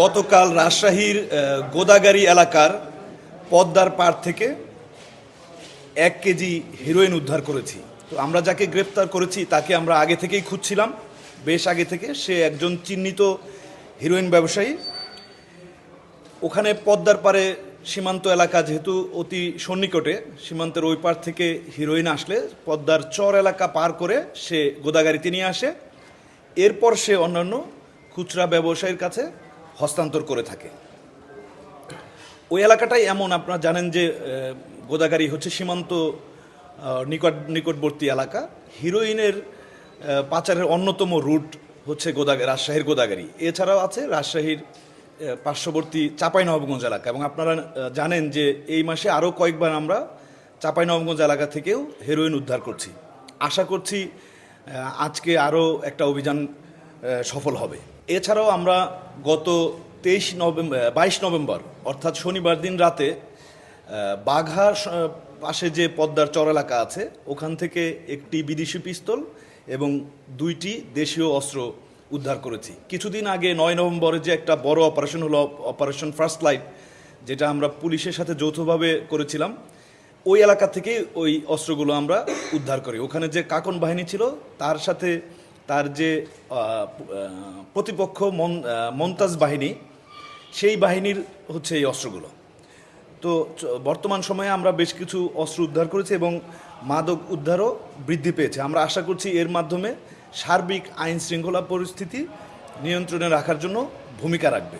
গতকাল রাজশাহীর গোদাগাড়ি এলাকার পদ্মার পাড় থেকে এক কেজি হিরোইন উদ্ধার করেছি। তো আমরা যাকে গ্রেপ্তার করেছি, তাকে আমরা আগে থেকেই খুঁজছিলাম। বেশ আগে থেকে সে একজন চিহ্নিত হিরোইন ব্যবসায়ী। ওখানে পদ্মার পারে সীমান্ত এলাকা যেহেতু অতি সন্নিকটে, সীমান্তের ওই পার থেকে হিরোইন আসলে পদ্মার চর এলাকা পার করে সে গোদাগাড়িতে নিয়ে আসে। এরপর সে অন্যান্য খুচরা ব্যবসায়ীর কাছে হস্তান্তর করে থাকে। ওই এলাকাটাই এমন, আপনারা জানেন যে গোদাগাড়ি হচ্ছে সীমান্ত নিকট, নিকটবর্তী এলাকা। হিরোইনের পাচারের অন্যতম রুট হচ্ছে গোদাগাড়ি রাজশাহীর গোদাগাড়ি এছাড়াও আছে রাজশাহীর পার্শ্ববর্তী চাঁপাইনবাবগঞ্জ এলাকা। এবং আপনারা জানেন যে এই মাসে আরও কয়েকবার আমরা চাঁপাইনবাবগঞ্জ এলাকা থেকেও হেরোইন উদ্ধার করছি। আশা করছি আজকে আরও একটা অভিযান সফল হবে। এছাড়াও আমরা গত তেইশ নভেম্বর বাইশ নভেম্বর, অর্থাৎ শনিবার দিন রাতে বাঘার পাশে যে পদ্মার চর এলাকা আছে, ওখান থেকে একটি বিদেশি পিস্তল এবং দুইটি দেশীয় অস্ত্র উদ্ধার করেছি। কিছুদিন আগে নয় নভেম্বরে যে একটা বড় অপারেশন হলো অপারেশন ফার্স্ট লাইট যেটা আমরা পুলিশের সাথে যৌথভাবে করেছিলাম, ওই এলাকা থেকে ওই অস্ত্রগুলো আমরা উদ্ধার করি। ওখানে যে কাকন বাহিনী ছিল, তার সাথে তার যে প্রতিপক্ষ মন আহ, মন্তাজ বাহিনী সেই বাহিনীর হচ্ছে এই অস্ত্রগুলো। তো বর্তমান সময়ে আমরা বেশ কিছু অস্ত্র উদ্ধার করেছি এবং মাদক উদ্ধারও বৃদ্ধি পেয়েছে। আমরা আশা করছি এর মাধ্যমে সার্বিক আইন শৃঙ্খলা পরিস্থিতি নিয়ন্ত্রণে রাখার জন্য ভূমিকা রাখবে।